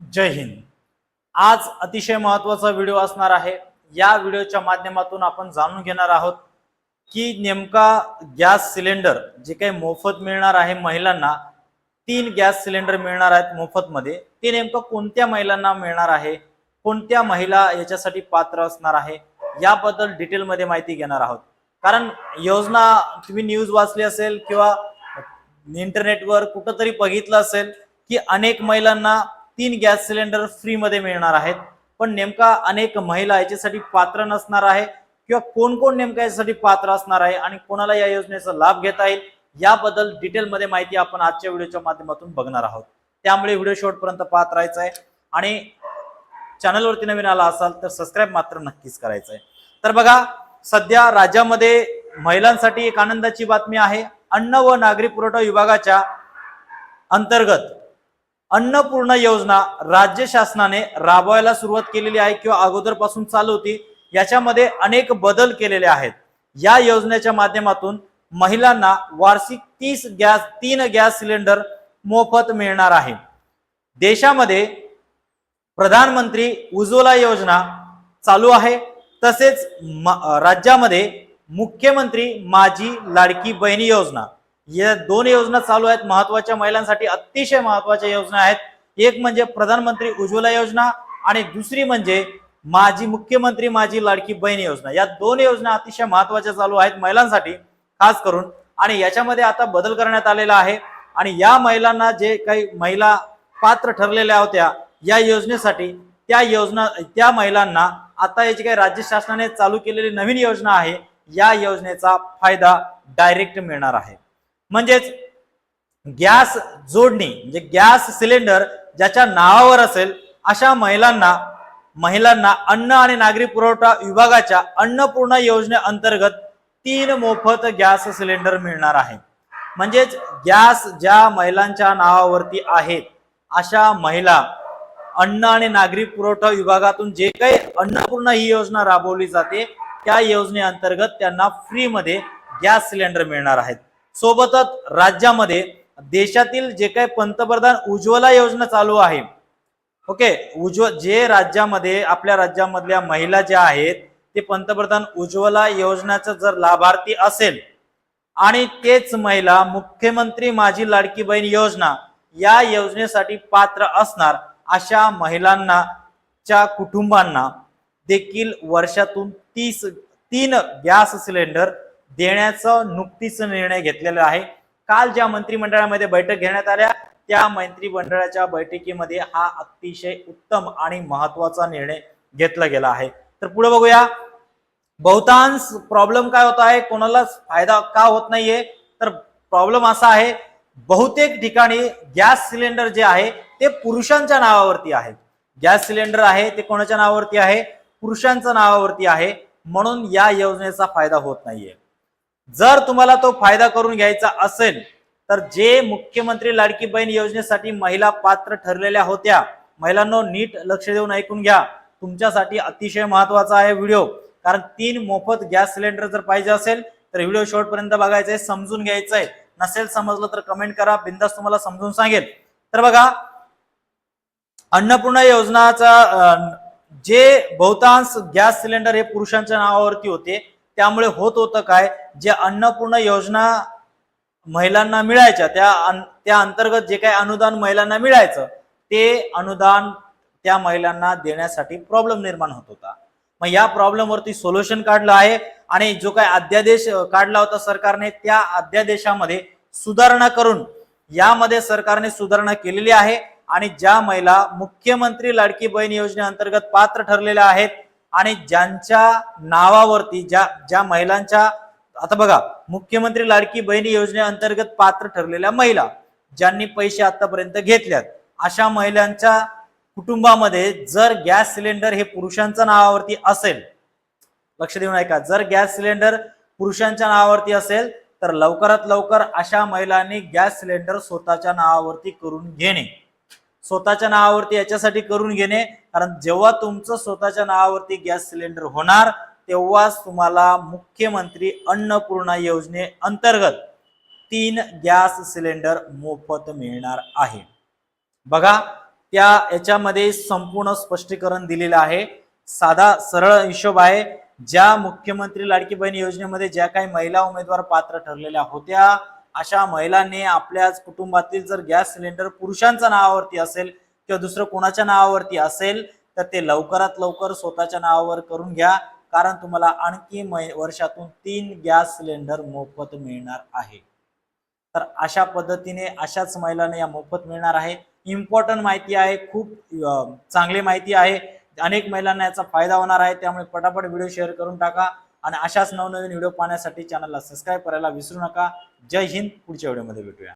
जय हिंद. आज अतिशय महत्त्वाचा व्हिडिओ असणार आहे. या व्हिडिओच्या माध्यमातून आपण जाणून घेणार आहोत की नेमका गॅस सिलेंडर जे काही मोफत मिळणार आहे महिलांना तीन गॅस सिलेंडर मिळणार आहेत मोफतमध्ये. ते नेमकं कोणत्या महिलांना मिळणार आहे? कोणत्या महिला याच्यासाठी पात्र असणार आहे? याबद्दल डिटेलमध्ये माहिती घेणार आहोत. कारण योजना तुम्ही न्यूज वाचली असेल किंवा इंटरनेटवर कुठंतरी बघितलं असेल की अनेक महिलांना तीन गॅस सिलेंडर फ्रीमध्ये मिळणार आहेत. पण नेमका अनेक महिला याच्यासाठी पात्र नसणार आहे किंवा कोण कोण नेमका याच्यासाठी पात्र असणार आहे आणि कोणाला या योजनेचा लाभ घेता येईल याबद्दल डिटेलमध्ये माहिती आपण आजच्या व्हिडिओच्या माध्यमातून बघणार आहोत. त्यामुळे व्हिडिओ शेवटपर्यंत पाहत राहायचं आहे आणि चॅनलवरती नवीन आला असाल तर सबस्क्राईब मात्र नक्कीच करायचं आहे तर बघा सध्या राज्यामध्ये महिलांसाठी एक आनंदाची बातमी आहे. अन्न व नागरी पुरवठा विभागाच्या अंतर्गत अन्नपूर्ण योजना राज्य शासनाने राबवायला सुरुवात केलेली आहे किंवा अगोदरपासून चालू होती याच्यामध्ये अनेक बदल केलेले आहेत. या योजनेच्या माध्यमातून महिलांना वार्षिक तीस गॅस तीन गॅस सिलेंडर मोफत मिळणार आहे. देशामध्ये प्रधानमंत्री उज्ज्वला योजना चालू आहे. तसेच म- राज्यामध्ये मुख्यमंत्री माझी लाडकी बहिणी योजना. या दोन योजना चालू आहेत. महत्त्वाच्या महिलांसाठी अतिशय महत्त्वाच्या योजना आहेत. एक म्हणजे प्रधानमंत्री उज्ज्वला योजना आणि दुसरी म्हणजे माझी मुख्यमंत्री माझी लाडकी बहीण योजना. या दोन योजना अतिशय महत्त्वाच्या चालू आहेत महिलांसाठी खास करून. आणि याच्यामध्ये आता बदल करण्यात आलेला आहे. आणि या महिलांना जे काही महिला पात्र ठरलेल्या होत्या या योजनेसाठी त्या योजना त्या महिलांना आता याची काही राज्य शासनाने चालू केलेली नवीन योजना आहे. या योजनेचा फायदा डायरेक्ट मिळणार आहे. म्हणजेच गॅस जोडणी म्हणजे गॅस सिलेंडर ज्याच्या नावावर असेल अशा महिलांना महिलांना अन्न आणि नागरी पुरवठा विभागाच्या अन्नपूर्ण योजनेअंतर्गत तीन मोफत गॅस सिलेंडर मिळणार आहे. म्हणजेच गॅस ज्या महिलांच्या नावावरती आहेत अशा महिला अन्न आणि नागरी पुरवठा विभागातून जे काही अन्नपूर्ण ही योजना राबवली जाते त्या योजनेअंतर्गत त्यांना फ्रीमध्ये गॅस सिलेंडर मिळणार आहेत. सोबतच राज्यामध्ये देशातील जे काही पंतप्रधान उज्ज्वला योजना चालू आहे ओके? उज्ज्वल जे राज्यामध्ये आपल्या राज्यामधल्या महिला ज्या आहेत ते पंतप्रधान उज्ज्वला योजनाचा जर लाभार्थी असेल आणि तेच महिला मुख्यमंत्री माझी लाडकी बहीण योजना या योजनेसाठी पात्र असणार अशा महिलांना च्या कुटुंबांना देखील वर्षातून तीस तीन गॅस सिलेंडर देण्याचा नुकतीच निर्णय घेतलेला आहे. काल ज्या मंत्रिमंडळामध्ये बैठक घेण्यात आल्या त्या मंत्रिमंडळाच्या बैठकीमध्ये हा अतिशय उत्तम आणि महत्त्वाचा निर्णय घेतला गेला आहे. तर पुढे बघूया. बहुतांश प्रॉब्लेम काय होत आहे? कोणालाच फायदा का होत नाहीये? तर प्रॉब्लेम असा आहे बहुतेक ठिकाणी गॅस सिलेंडर जे आहे ते पुरुषांच्या नावावरती आहे. गॅस सिलेंडर आहे ते कोणाच्या नावावरती आहे? पुरुषांच्या नावावरती आहे. म्हणून या योजनेचा फायदा होत नाहीये. जर तुम्हाला तो फायदा करून घ्यायचा असेल तर जे मुख्यमंत्री लाडकी बहीण योजनेसाठी महिला पात्र ठरलेल्या होत्या महिलांनो नीट लक्ष देऊन ऐकून घ्या. तुमच्यासाठी अतिशय महत्त्वाचा आहे व्हिडिओ. कारण तीन मोफत गॅस सिलेंडर जर पाहिजे असेल तर व्हिडिओ शेवटपर्यंत बघायचा आहे समजून घ्यायचं आहे. नसेल समजलं तर कमेंट करा. बिंदास तुम्हाला समजून सांगेल. तर बघा अन्नपूर्णा योजनाचा जे बहुतांश गॅस सिलेंडर हे पुरुषांच्या नावावरती होते त्यामुळे होत होतं काय? जे अन्नपूर्ण योजना महिलांना मिळायच्या त्या त्या अंतर्गत जे काही अनुदान महिलांना मिळायचं ते अनुदान त्या महिलांना देण्यासाठी प्रॉब्लेम निर्माण होत होता. मग या प्रॉब्लेम वरती सोल्युशन काढलं आहे आणि जो काही अध्यादेश काढला होता सरकारने त्या अध्यादेशामध्ये सुधारणा करून यामध्ये सरकारने सुधारणा केलेली आहे आणि ज्या महिला मुख्यमंत्री लाडकी बहीण योजनेअंतर्गत पात्र ठरलेल्या आहेत आणि ज्यांच्या नावावरती ज्या ज्या महिलांच्या आता बघा मुख्यमंत्री लाडकी बहिणी योजनेअंतर्गत पात्र ठरलेल्या महिला ज्यांनी पैसे आतापर्यंत घेतल्यात अशा महिलांच्या कुटुंबामध्ये जर गॅस सिलेंडर हे पुरुषांच्या नावावरती असेल लक्ष देऊन ऐका जर गॅस सिलेंडर पुरुषांच्या नावावरती असेल तर लवकरात लवकर अशा महिलांनी गॅस सिलेंडर स्वतःच्या नावावरती करून घेणे. स्वतःच्या नावावरती याच्यासाठी करून घेणे कारण जेव्हा तुमचं स्वतःच्या नावावरती गॅस सिलेंडर होणार तेव्हाच तुम्हाला मुख्यमंत्री अन्नपूर्णा योजने अंतर्गत तीन गॅस सिलेंडर मोफत मिळणार आहे. बघा त्या याच्यामध्ये संपूर्ण स्पष्टीकरण दिलेलं आहे. साधा सरळ हिशोब आहे. ज्या मुख्यमंत्री लाडकी बहीण योजनेमध्ये ज्या काही महिला उमेदवार पात्र ठरलेल्या होत्या अशा महिलांनी आपल्याच कुटुंबातील जर गॅस सिलेंडर पुरुषांच्या नावावरती असेल किंवा दुसरं कोणाच्या नावावरती असेल तर ते लवकरात लवकर स्वतःच्या नावावर करून घ्या. कारण तुम्हाला आणखी मै वर्षातून तीन गॅस सिलेंडर मोफत मिळणार आहे. तर अशा पद्धतीने अशाच महिलांना या मोफत मिळणार आहे. इम्पॉर्टंट माहिती आहे खूप चांगली माहिती आहे. अनेक महिलांना याचा फायदा होणार आहे. त्यामुळे पटापट व्हिडिओ शेअर करून टाका. आणि अशाच नवनवीन व्हिडिओ पाहण्यासाठी चॅनलला सबस्क्राईब करायला विसरू नका. जय हिंद. पुढच्या व्हिडिओमध्ये भेटूया.